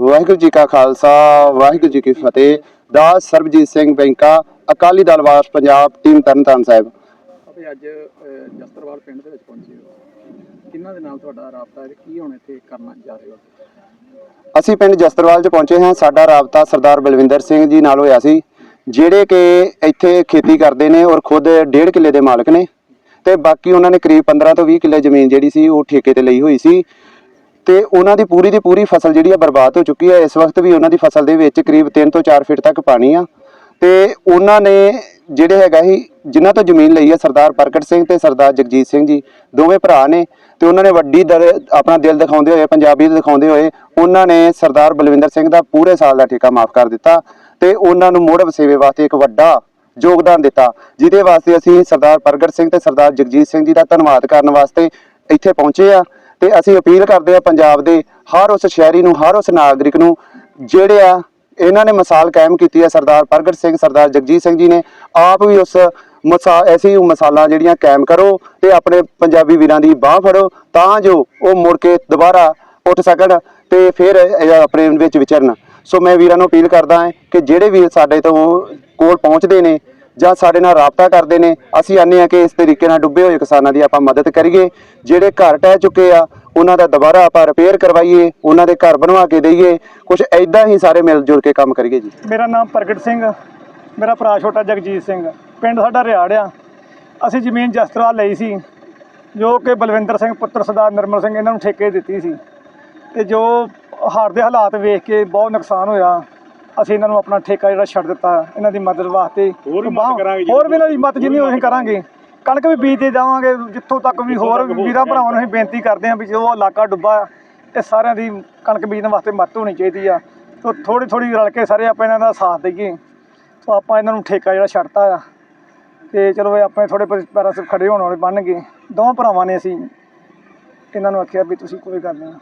ਵਾਹਿਗੁਰੂ ਜੀ ਕਾ ਖਾਲਸਾ ਵਾਹਿਗੁਰੂ ਜੀ ਕੀ ਫਤਿਹ। ਦਾਸ ਸਰਬਜੀਤ ਸਿੰਘ ਬੈਂਕਾ ਅਕਾਲੀ ਦਲ ਵਾਸ ਪੰਜਾਬ ਟੀਮ ਤਰਨਤਾਰਨ ਸਾਹਿਬ। ਅਤੇ ਅੱਜ ਅਹ, ਜਸਤਰਵਾਲ ਪਿੰਡ ਦੇ ਵਿੱਚ ਪਹੁੰਚੇ ਹੋ। ਕਿਹਨਾਂ ਦੇ ਨਾਲ ਤੁਹਾਡਾ ਰਾਬਤਾ ਹੈ ਤੇ ਕੀ ਹੁਣ ਇੱਥੇ ਕਰਨਾ ਜਾ ਰਹੇ ਹੋ? ਅਸੀਂ ਪਿੰਡ ਜਸਤਰਵਾਲ 'ਚ ਪਹੁੰਚੇ ਹਾਂ। ਸਾਡਾ ਰਾਬਤਾ ਸਰਦਾਰ ਬਲਵਿੰਦਰ ਸਿੰਘ ਜੀ ਨਾਲ ਹੋਇਆ ਸੀ ਜਿਹੜੇ ਕਿ ਇੱਥੇ ਖੇਤੀ ਕਰਦੇ ਨੇ ਔਰ ਖੁਦ ਡੇਢ ਕਿੱਲੇ ਦੇ ਮਾਲਕ ਨੇ। ਤੇ ਬਾਕੀ ਉਹਨਾਂ ਨੇ ਕਰੀਬ 15 ਤੋਂ 20 ਕਿੱਲੇ ਜ਼ਮੀਨ ਜਿਹੜੀ ਸੀ ਉਹ ਠੇਕੇ ਤੇ ਲਈ ਹੋਈ ਸੀ। ਤੇ ਉਹਨਾਂ ਦੀ ਪੂਰੀ ਦੀ ਪੂਰੀ ਫਸਲ ਜਿਹੜੀ ਆ ਬਰਬਾਦ ਹੋ ਚੁੱਕੀ ਹੈ ਇਸ ਵਕਤ ਵੀ ਉਹਨਾਂ ਦੀ ਫਸਲ ਦੇ ਵਿੱਚ ਕਰੀਬ 3 ਤੋਂ 4 ਫੁੱਟ ਤੱਕ ਪਾਣੀ ਆ। ਤੇ ਉਹਨਾਂ ਨੇ ਜਿਹੜੇ ਹੈਗਾ ਸੀ, ਜਿਨ੍ਹਾਂ ਤੋਂ ਜ਼ਮੀਨ ਲਈ ਹੈ ਸਰਦਾਰ ਪ੍ਰਗਟ ਸਿੰਘ ਤੇ ਸਰਦਾਰ ਜਗਜੀਤ ਸਿੰਘ ਜੀ, ਦੋਵੇਂ ਭਰਾ ਨੇ। ਤੇ ਉਹਨਾਂ ਨੇ ਵੱਡੀ ਦਰ, ਆਪਣਾ ਦਿਲ ਦਿਖਾਉਂਦੇ ਹੋਏ, ਪੰਜਾਬੀ ਦਿਖਾਉਂਦੇ ਹੋਏ, ਉਹਨਾਂ ਨੇ ਸਰਦਾਰ ਬਲਵਿੰਦਰ ਸਿੰਘ ਦਾ ਪੂਰੇ ਸਾਲ ਦਾ ਠੇਕਾ ਮਾਫ ਕਰ ਦਿੱਤਾ ਤੇ ਉਹਨਾਂ ਨੂੰ ਮੁੜ ਵਸੇਵੇ ਵਾਸਤੇ ਇੱਕ ਵੱਡਾ ਯੋਗਦਾਨ ਦਿੱਤਾ, ਜਿਹਦੇ ਵਾਸਤੇ ਅਸੀਂ ਸਰਦਾਰ ਪ੍ਰਗਟ ਸਿੰਘ ਤੇ ਸਰਦਾਰ ਜਗਜੀਤ ਸਿੰਘ ਜੀ ਦਾ ਧੰਨਵਾਦ ਕਰਨ ਵਾਸਤੇ ਇੱਥੇ ਪਹੁੰਚੇ ਆ। ਤੇ ਅਸੀਂ ਅਪੀਲ ਕਰਦੇ ਆ ਪੰਜਾਬ ਦੇ ਹਰ ਉਸ ਸ਼ਹਿਰੀ ਨੂੰ, ਹਰ ਉਸ ਨਾਗਰਿਕ ਨੂੰ ਜਿਹੜੇ ਆ, ਇਹਨਾਂ ਨੇ ਮਿਸਾਲ ਕਾਇਮ ਕੀਤੀ ਹੈ ਸਰਦਾਰ ਪ੍ਰਗਟ ਸਿੰਘ, ਸਰਦਾਰ ਜਗਜੀਤ ਸਿੰਘ ਜੀ ਨੇ, ਆਪ ਵੀ ਉਸ ਮਸਾ, ਐਸੀ ਮਸਾਲਾਂ ਜਿਹੜੀਆਂ ਕਾਇਮ ਕਰੋ ਤੇ ਆਪਣੇ ਪੰਜਾਬੀ ਵੀਰਾਂ ਦੀ ਬਾਹ ਫੜੋ, ਤਾਂ ਜੋ ਉਹ ਮੁੜ ਕੇ ਦੁਬਾਰਾ ਉੱਠ ਸਕਣ ਤੇ ਫਿਰ ਇਹ ਆਪਣੇ ਵਿੱਚ ਵਿਚਰਨ। ਸੋ ਮੈਂ ਵੀਰਾਂ ਨੂੰ ਅਪੀਲ ਕਰਦਾ ਹਾਂ ਕਿ ਜਿਹੜੇ ਵੀਰ ਸਾਡੇ ਤੋਂ ਕੋਲ ਪਹੁੰਚਦੇ ਨੇ ਜਾਂ ਸਾਡੇ ਨਾਲ ਰਾਬਤਾ ਕਰਦੇ ਨੇ, ਅਸੀਂ ਆਨੇ ਆ ਕਿ ਇਸ ਤਰੀਕੇ ਨਾਲ ਡੁੱਬੇ ਹੋਏ ਕਿਸਾਨਾਂ ਦੀ ਆਪਾਂ ਮਦਦ ਕਰੀਏ। ਜਿਹੜੇ ਘਰ ਟਹਿ ਚੁੱਕੇ ਆ, ਉਹਨਾਂ ਦਾ ਦੁਬਾਰਾ ਆਪਾਂ ਰਿਪੇਅਰ ਕਰਵਾਈਏ, ਉਹਨਾਂ ਦੇ ਘਰ ਬਣਵਾ ਕੇ ਦਈਏ। ਕੁਝ ਐਦਾਂ ਹੀ ਸਾਰੇ ਮਿਲ ਜੁਲ ਕੇ ਕੰਮ ਕਰੀਏ ਜੀ। ਮੇਰਾ ਨਾਮ ਪ੍ਰਗਟ ਸਿੰਘ ਮੇਰਾ ਭਰਾ ਛੋਟਾ ਜਗਜੀਤ ਸਿੰਘ ਪਿੰਡ ਸਾਡਾ ਰਿਆੜ ਆ। ਅਸੀਂ ਜ਼ਮੀਨ ਜਸਤਰਵਾਲ ਲਈ ਸੀ, ਜੋ ਕਿ ਬਲਵਿੰਦਰ ਸਿੰਘ ਪੁੱਤਰ ਸਰਦਾਰ ਨਿਰਮਲ ਸਿੰਘ ਇਹਨਾਂ ਨੂੰ ਠੇਕੇ ਦਿੱਤੀ ਸੀ। ਤੇ ਜੋ ਹਾਰ ਦੇ ਹਾਲਾਤ ਵੇਖ ਕੇ ਬਹੁਤ ਨੁਕਸਾਨ ਹੋਇਆ। ਅਸੀਂ ਇਹਨਾਂ ਨੂੰ ਆਪਣਾ ਠੇਕਾ ਜਿਹੜਾ ਛੱਡ ਦਿੱਤਾ ਇਹਨਾਂ ਦੀ ਮਦਦ ਵਾਸਤੇ ਹੋਰ ਵੀ ਮਦਦ ਕਰਾਂਗੇ ਜੀ। ਹੋਰ ਵੀ ਇਹਨਾਂ ਦੀ ਮਦਦ ਜਿੰਨੀ ਅਸੀਂ ਕਰਾਂਗੇ। ਕਣਕ ਵੀ ਬੀਜਦੇ ਜਾਵਾਂਗੇ ਜਿੱਥੋਂ ਤੱਕ ਵੀ ਹੋਰ ਵੀਰਾਂ ਭਰਾਵਾਂ ਨੂੰ ਅਸੀਂ ਬੇਨਤੀ ਕਰਦੇ ਹਾਂ ਵੀ ਜੋ ਇਲਾਕਾ ਡੁੱਬਾ ਇਹ ਸਾਰਿਆਂ ਦੀ ਕਣਕ ਬੀਜਣ ਵਾਸਤੇ ਮਦਦ ਹੋਣੀ ਚਾਹੀਦੀ ਆ। ਤੋ ਥੋੜੀ ਥੋੜੀ ਰਲ ਕੇ ਸਾਰੇ ਆਪਾਂ ਇਹਨਾਂ ਦਾ ਸਾਥ ਦੇਈਏ। ਸੋ ਆਪਾਂ ਇਹਨਾਂ ਨੂੰ ਠੇਕਾ ਜਿਹੜਾ ਛੱਡਤਾ ਆ। ਤੇ ਚਲੋ ਇਹ ਆਪਣੇ ਥੋੜੇ ਪੈਰਾਂ ਸਿਰ ਖੜੇ ਹੋਣ ਵਾਲੇ ਬਣਨਗੇ ਦੋਵਾਂ ਭਰਾਵਾਂ ਨੇ ਅਸੀਂ ਇਹਨਾਂ ਨੂੰ ਆਖਿਆ ਵੀ ਤੁਸੀਂ ਕੋਈ ਗੱਲ ਨਹੀਂ।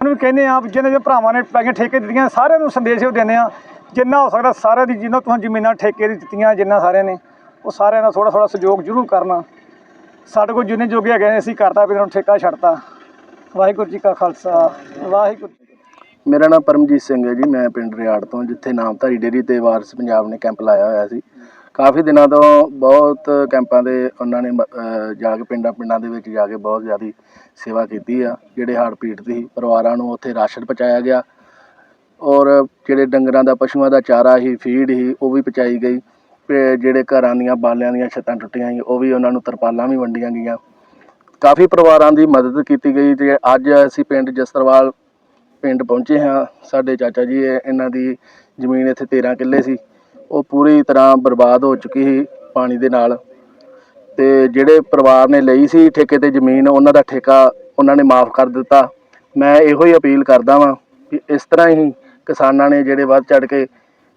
ਉਹਨੂੰ ਵੀ ਕਹਿੰਦੇ ਆ ਵੀ ਜਿਹਨੇ ਜਿਹਨੇ ਭਰਾਵਾਂ ਨੇ ਪੈਗੀਆਂ ਠੇਕੇ ਦਿੱਤੀਆਂ, ਸਾਰਿਆਂ ਨੂੰ ਸੰਦੇਸ਼ ਉਹ ਦਿੰਦੇ ਆ ਜਿੰਨਾ ਹੋ ਸਕਦਾ ਸਾਰਿਆਂ ਦੀ ਜਿੰਨਾ ਤੁਹਾਨੂੰ ਜ਼ਮੀਨਾਂ ਠੇਕੇ ਦੀ ਦਿੱਤੀਆਂ, ਜਿੰਨਾ ਸਾਰਿਆਂ ਨੇ, ਉਹ ਸਾਰਿਆਂ ਦਾ ਥੋੜਾ ਥੋੜਾ ਸਹਿਯੋਗ ਜ਼ਰੂਰ ਕਰਨਾ। ਸਾਡੇ ਕੋਲ ਜਿੰਨੇ ਜੋਗੇ ਹੈਗੇ ਨੇ, ਅਸੀਂ ਕਰਤਾ ਵੀ ਇਹਨਾਂ ਠੇਕਾ ਛੱਡਤਾ। ਵਾਹਿਗੁਰੂ ਜੀ ਕਾ ਖਾਲਸਾ, ਵਾਹਿਗੁਰੂ ਜੀ ਮੇਰਾ ਨਾਮ ਪਰਮਜੀਤ ਸਿੰਘ ਹੈ ਜੀ, ਮੈਂ ਪਿੰਡ ਰਿਆੜ ਤੋਂ, ਜਿੱਥੇ ਨਾਮਧਾਰੀ ਡੇਰੀ ਤੇ ਵਾਰਸ ਪੰਜਾਬ ਨੇ ਕੈਂਪ ਲਾਇਆ ਹੋਇਆ ਸੀ। ਕਾਫੀ ਦਿਨਾਂ ਤੋਂ ਬਹੁਤ ਕੈਂਪਾਂ ਦੇ ਉਹਨਾਂ ਨੇ ਮ- ਅਹ, ਜਾ ਕੇ ਪਿੰਡਾਂ ਪਿੰਡਾਂ ਦੇ ਵਿੱਚ ਜਾ ਕੇ ਬਹੁਤ ਜ਼ਿਆਦਾ ਸੇਵਾ ਕੀਤੀ ਆ, ਜਿਹੜੇ ਹੜ੍ਹ ਪੀੜਤ ਸੀ, ਪਰਿਵਾਰਾਂ ਨੂੰ ਉੱਥੇ ਰਾਸ਼ਨ ਪਹੁੰਚਾਇਆ ਗਿਆ ਔਰ ਜਿਹੜੇ ਡੰਗਰਾਂ ਦਾ, ਪਸ਼ੂਆਂ ਦਾ ਚਾਰਾ ਹੀ, ਫੀਡ ਹੀ, ਉਹ ਵੀ ਪਹੁੰਚਾਈ ਗਈ ਤੇ ਜਿਹੜੇ ਘਰਾਂ ਦੀਆਂ ਬਾਲਿਆਂ ਦੀਆਂ ਛੱਤਾਂ ਟੁੱਟੀਆਂ ਸੀ, ਉਹ ਵੀ ਉਹਨਾਂ ਨੂੰ ਤਰਪਾਲਾਂ ਵੀ ਵੰਡੀਆਂ ਗਈਆਂ। ਕਾਫੀ ਪਰਿਵਾਰਾਂ ਦੀ ਮਦਦ ਕੀਤੀ ਗਈ ਤੇ ਅੱਜ ਅਸੀਂ ਪਿੰਡ ਜਸਰਵਾਲ ਪਿੰਡ ਪਹੁੰਚੇ ਹਾਂ। ਸਾਡੇ ਚਾਚਾ ਜੀ, ਇਹ- ਇਹਨਾਂ ਦੀ ਜ਼ਮੀਨ ਇੱਥੇ 13 ਕਿੱਲੇ ਸੀ। ਉਹ ਪੂਰੀ ਤਰ੍ਹਾਂ ਬਰਬਾਦ ਹੋ ਚੁੱਕੀ ਸੀ ਪਾਣੀ ਦੇ ਨਾਲ। ਤੇ ਜਿਹੜੇ ਪਰਿਵਾਰ ਨੇ ਲਈ ਸੀ ਠੇਕੇ ਤੇ ਜ਼ਮੀਨ, ਉਹਨਾਂ ਦਾ ਠੇਕਾ ਉਹਨਾਂ ਨੇ ਮਾਫ ਕਰ ਦਿੱਤਾ। ਮੈਂ ਇਹੋ ਹੀ ਅਪੀਲ ਕਰਦਾ ਵਾਂ ਕਿ ਇਸ ਤਰ੍ਹਾਂ ਹੀ ਕਿਸਾਨਾਂ ਨੇ ਜਿਹੜੇ ਵੱਧ ਚੜ ਕੇ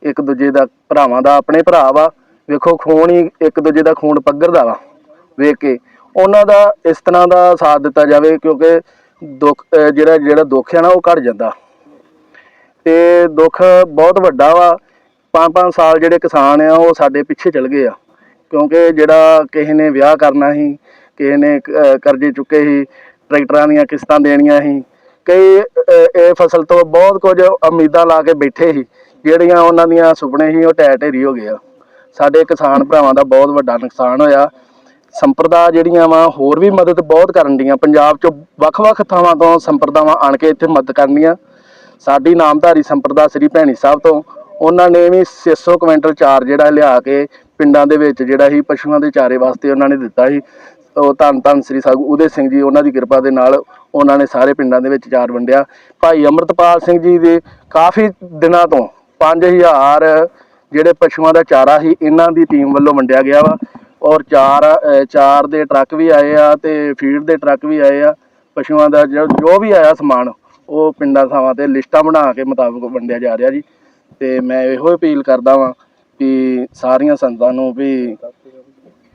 ਇੱਕ ਦੂਜੇ ਦਾ, ਭਰਾਵਾਂ ਦਾ, ਆਪਣੇ ਭਰਾ ਵਾ, ਵੇਖੋ ਖੂਨ ਹੀ ਇੱਕ ਦੂਜੇ ਦਾ ਖੂਨ ਪੱਗਰਦਾ ਵਾ, ਵੇਖ ਕੇ। ਉਹਨਾਂ ਦਾ ਇਸ ਤਰ੍ਹਾਂ ਦਾ ਸਾਥ ਦਿੱਤਾ ਜਾਵੇ ਕਿਉਂਕਿ ਦੁੱਖ ਜਿਹੜਾ ਜਿਹੜਾ ਦੁੱਖ ਹੈ ਨਾ, ਉਹ ਘਟ ਜਾਂਦਾ। ਤੇ ਦੁੱਖ ਬਹੁਤ ਵੱਡਾ ਵਾ। ਪੰਜ ਪੰਜ ਸਾਲ ਜਿਹੜੇ ਕਿਸਾਨ ਆ, ਉਹ ਸਾਡੇ ਪਿੱਛੇ ਚਲ ਗਏ ਆ। ਕਿਉਂਕਿ ਜਿਹੜਾ ਕਿਸੇ ਨੇ ਵਿਆਹ ਕਰਨਾ ਸੀ, ਕਿਸੇ ਨੇ ਕਰਜ਼ੇ ਚੁੱਕੇ ਸੀ, ਟਰੈਕਟਰਾਂ ਦੀਆਂ ਕਿਸ਼ਤਾਂ ਦੇਣੀਆਂ ਸੀ, ਕਈ ਇਹ ਫਸਲ ਤੋਂ ਬਹੁਤ ਕੁਝ ਉਮੀਦਾਂ ਲਾ ਕੇ ਬੈਠੇ ਸੀ, ਜਿਹੜੀਆਂ ਉਹਨਾਂ ਦੀਆਂ ਸੁਪਨੇ ਸੀ, ਉਹ ਟੈ ਢੇਰੀ ਹੋ ਗਏ ਆ। ਸਾਡੇ ਕਿਸਾਨ ਭਰਾਵਾਂ ਦਾ ਬਹੁਤ ਵੱਡਾ ਨੁਕਸਾਨ ਹੋਇਆ। ਸੰਪਰਦਾ ਜਿਹੜੀਆਂ ਵਾ, ਹੋਰ ਵੀ ਮਦਦ ਬਹੁਤ ਕਰਨ ਦੀਆਂ ਪੰਜਾਬ 'ਚੋਂ ਵੱਖ-ਵੱਖ ਥਾਵਾਂ ਤੋਂ ਸੰਪਰਦਾਵਾਂ ਆਣ ਕੇ ਇੱਥੇ ਮਦਦ ਕਰਨੀਆਂ ਸਾਡੀ ਨਾਮਧਾਰੀ ਸੰਪਰਦਾ ਸ੍ਰੀ ਭੈਣੀ ਸਾਹਿਬ ਤੋਂ ਉਹਨਾਂ ਨੇ ਵੀ 600 ਕੁਇੰਟਲ ਚਾਰ ਜਿਹੜਾ ਲਿਆ ਕੇ ਪਿੰਡਾਂ ਦੇ ਵਿੱਚ ਜਿਹੜਾ ਸੀ, ਪਸ਼ੂਆਂ ਦੇ ਚਾਰੇ ਵਾਸਤੇ ਉਹਨਾਂ ਨੇ ਦਿੱਤਾ ਸੀ। ਉਹ ਧੰਨ ਧੰਨ ਸ੍ਰੀ ਸਾਗੂ ਉਦੇ ਸਿੰਘ ਜੀ ਉਹਨਾਂ ਦੀ ਕਿਰਪਾ ਦੇ ਨਾਲ ਉਹਨਾਂ ਨੇ ਸਾਰੇ ਪਿੰਡਾਂ ਦੇ ਵਿੱਚ ਚਾਰ ਵੰਡਿਆ। ਭਾਈ ਅਮਰਤਪਾਲ ਸਿੰਘ ਜੀ ਦੇ ਕਾਫੀ ਦਿਨਾਂ ਤੋਂ 5000 ਜਿਹੜੇ ਪਸ਼ੂਆਂ ਦਾ ਚਾਰਾ ਸੀ, ਇਹਨਾਂ ਦੀ ਟੀਮ ਵੱਲੋਂ ਵੰਡਿਆ ਗਿਆ ਵਾ। ਔਰ ਚਾਰ ਚਾਰ ਦੇ ਟਰੱਕ ਵੀ ਆਏ ਆ ਤੇ ਫੀਡ ਦੇ ਟਰੱਕ ਵੀ ਆਏ ਆ। ਪਸ਼ੂਆਂ ਦਾ ਜੋ ਜੋ ਵੀ ਆਇਆ ਸਮਾਨ, ਉਹ ਪਿੰਡਾਂ ਥਾਵਾਂ ਤੇ ਲਿਸਟਾਂ ਬਣਾ ਕੇ ਮੁਤਾਬਕ ਵੰਡਿਆ ਜਾ ਰਿਹਾ ਜੀ। ਤੇ ਮੈਂ ਇਹੋ ਅਪੀਲ ਕਰਦਾ ਵਾਂ ਕਿ ਸਾਰੀਆਂ ਸੰਗਤਾਂ ਨੂੰ ਵੀ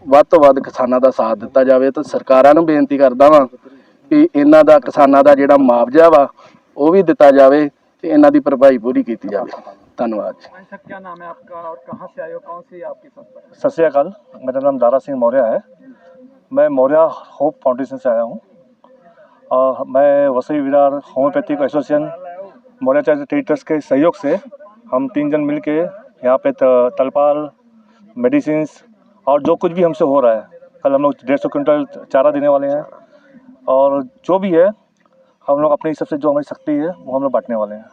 ਵੱਧ ਤੋਂ ਵੱਧ ਕਿਸਾਨਾਂ ਦਾ ਸਾਥ ਦਿੱਤਾ ਜਾਵੇ ਤੇ ਸਰਕਾਰਾਂ ਨੂੰ ਬੇਨਤੀ ਕਰਦਾ ਵਾਂ ਕਿ ਇਹਨਾਂ ਦਾ ਕਿਸਾਨਾਂ ਦਾ ਜਿਹੜਾ ਮੁਆਵਜ਼ਾ ਵਾ ਉਹ ਵੀ ਦਿੱਤਾ ਜਾਵੇ ਤੇ ਇਹਨਾਂ ਦੀ ਭਰਪਾਈ ਪੂਰੀ ਕੀਤੀ ਜਾਵੇ ਧੰਨਵਾਦ ਜੀ भाई साहब क्या नाम है आपका और कहाँ से आए हो कौन सी आपकी संस्था है सत श्रीकाल मेरा नाम दारा सिंह मौर्य है मैं मौर्य होप फाउंडेशन से आया हूँ और मैं Vasai Virar homeopathic association Maurya charity trust के सहयोग से हम तीन जन मिल के यहाँ पे तलपाल मेडिसिन और जो कुछ भी हमसे हो रहा है। कल हम लोग डेढ़ सौ क्विंटल चारा देने वाले हैं। और जो भी है हम लोग अपने हिसाब से जो हमारी शक्ति है वो हम लोग बांटने वाले हैं।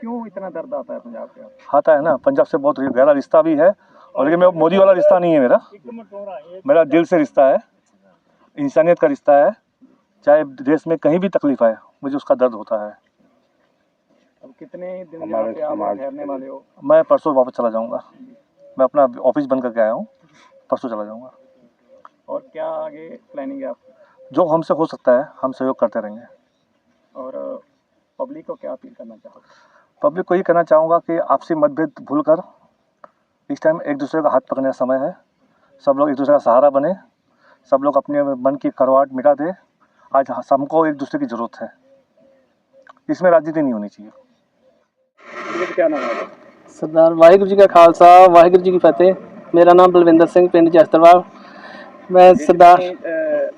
क्यों इतना दर्द आता है पंजाब के आता है ना पंजाब से बहुत गहरा रिश्ता भी है और लेकिन मोदी वाला रिश्ता नहीं है मेरा। मेरा दिल से रिश्ता है इंसानियत का रिश्ता है। चाहे देश में कहीं भी तकलीफ़ आए मुझे उसका दर्द होता है। अब कितने दिन यहाँ पे आप ठहरने वाले हो? मैं परसों वापस चला जाऊँगा। मैं अपना ऑफ़िस बंद करके आया हूँ। परसों चला जाऊँगा। और क्या आगे प्लानिंग है आप जो हमसे हो सकता है हम सहयोग करते रहेंगे। और पब्लिक को क्या अपील करना चाहोगे? पब्लिक को ये कहना चाहूँगा कि आपसी मतभेद भूलकर इस टाइम एक दूसरे का हाथ पकड़ने का समय है। सब लोग एक दूसरे का सहारा बने। सब लोग अपने मन की करवाहट मिटा दे। आज हमको एक दूसरे की ज़रूरत है। इसमें राजनीति नहीं होनी चाहिए। ਸਰਦਾਰ ਵਾਹਿਗੁਰੂ ਜੀ ਕਾ ਖਾਲਸਾ ਵਾਹਿਗੁਰੂ ਜੀ ਕੀ ਫਤਿਹ। ਮੇਰਾ ਨਾਮ ਬਲਵਿੰਦਰ ਸਿੰਘ ਪਿੰਡ ਜਸਤਰਵਾਲ ਮੈਂ ਸਰਦਾਰ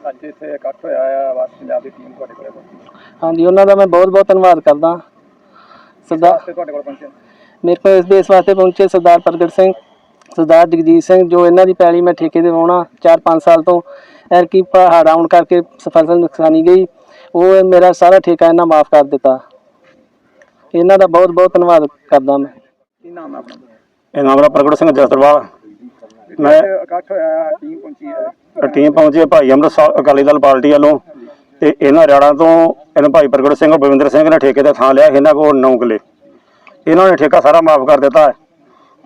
ਅੱਜ ਇੱਥੇ ਇਕੱਠ ਹੋਇਆ ਆ ਵਾਸ ਪੰਜਾਬ ਟੀਮ ਤੁਹਾਡੇ ਕੋਲ ਹਾਂਜੀ ਉਹਨਾਂ ਦਾ ਮੈਂ ਬਹੁਤ ਬਹੁਤ ਧੰਨਵਾਦ ਕਰਦਾ। ਸਰਦਾਰ ਤੁਹਾਡੇ ਕੋਲ ਪਹੁੰਚੇ? ਮੇਰੇ ਕੋਲ ਇਸ ਦੇਸ਼ ਵਾਸਤੇ ਪਹੁੰਚੇ ਸਰਦਾਰ ਪ੍ਰਗਟ ਸਿੰਘ ਸਰਦਾਰ ਜਗਜੀਤ ਸਿੰਘ ਜੋ ਇਹਨਾਂ ਦੀ ਪੈਲੀ ਮੈਂ ਠੇਕੇ ਤੇ ਵਾਉਣਾ 4-5 ਸਾਲ ਤੋਂ। ਐਰਕੀ ਪਹਾੜ ਆਉਣ ਕਰਕੇ ਫਸਲ ਨੁਕਸਾਨੀ ਗਈ। ਉਹ ਮੇਰਾ ਸਾਰਾ ਠੇਕਾ ਇਹਨਾਂ ਮਾਫ ਕਰ ਦਿੱਤਾ। ਇਹਨਾਂ ਦਾ ਬਹੁਤ ਬਹੁਤ ਧੰਨਵਾਦ ਕਰਦਾ ਮੈਂ। ਕੀ ਨਾਮ ਹੈ ਆਪਣਾ? ਇਹ ਨਾਮ ਪ੍ਰਗਟ ਸਿੰਘ ਜਸਰਵਾਲ। ਮੈਂ ਇਕੱਠ ਹੋਇਆ ਟੀਮ ਪਹੁੰਚੀ ਹੈ? ਟੀਮ ਪਹੁੰਚੀ ਭਾਈ ਅੰਮ੍ਰਿਤਸਰ ਅਕਾਲੀ ਦਲ ਪਾਰਟੀ ਵੱਲੋਂ। ਤੇ ਇਹਨਾਂ ਰਿਆੜਾਂ ਤੋਂ ਇਹਨਾਂ ਭਾਈ ਪ੍ਰਗਟ ਸਿੰਘ ਬਲਵਿੰਦਰ ਸਿੰਘ ਨੇ ਠੇਕੇ ਤੇ ਥਾਂ ਲਿਆ ਸੀ ਇਹਨਾਂ ਕੋਲ 9 ਕਿੱਲੇ। ਇਹਨਾਂ ਨੇ ਠੇਕਾ ਸਾਰਾ ਮਾਫ ਕਰ ਦਿੱਤਾ ਹੈ।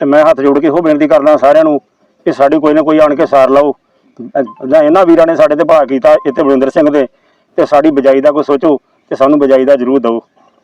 ਤੇ ਮੈਂ ਹੱਥ ਜੋੜ ਕੇ ਇਹੋ ਬੇਨਤੀ ਕਰਦਾ ਸਾਰਿਆਂ ਨੂੰ ਕਿ ਸਾਡੀ ਕੋਈ ਨਾ ਕੋਈ ਆਣ ਕੇ ਸਾਰ ਲਓ। ਜਾਂ ਇਹਨਾਂ ਵੀਰਾਂ ਨੇ ਸਾਡੇ ਤੇ ਭਾਅ ਕੀਤਾ ਇੱਥੇ ਬਲਵਿੰਦਰ ਸਿੰਘ ਦੇ। ਤੇ ਸਾਡੀ ਬਜਾਈ ਦਾ ਕੋਈ ਸੋਚੋ ਤੇ ਸਾਨੂੰ ਬਜਾਈ ਦਾ ਜ਼ਰੂਰ ਦਿਓ।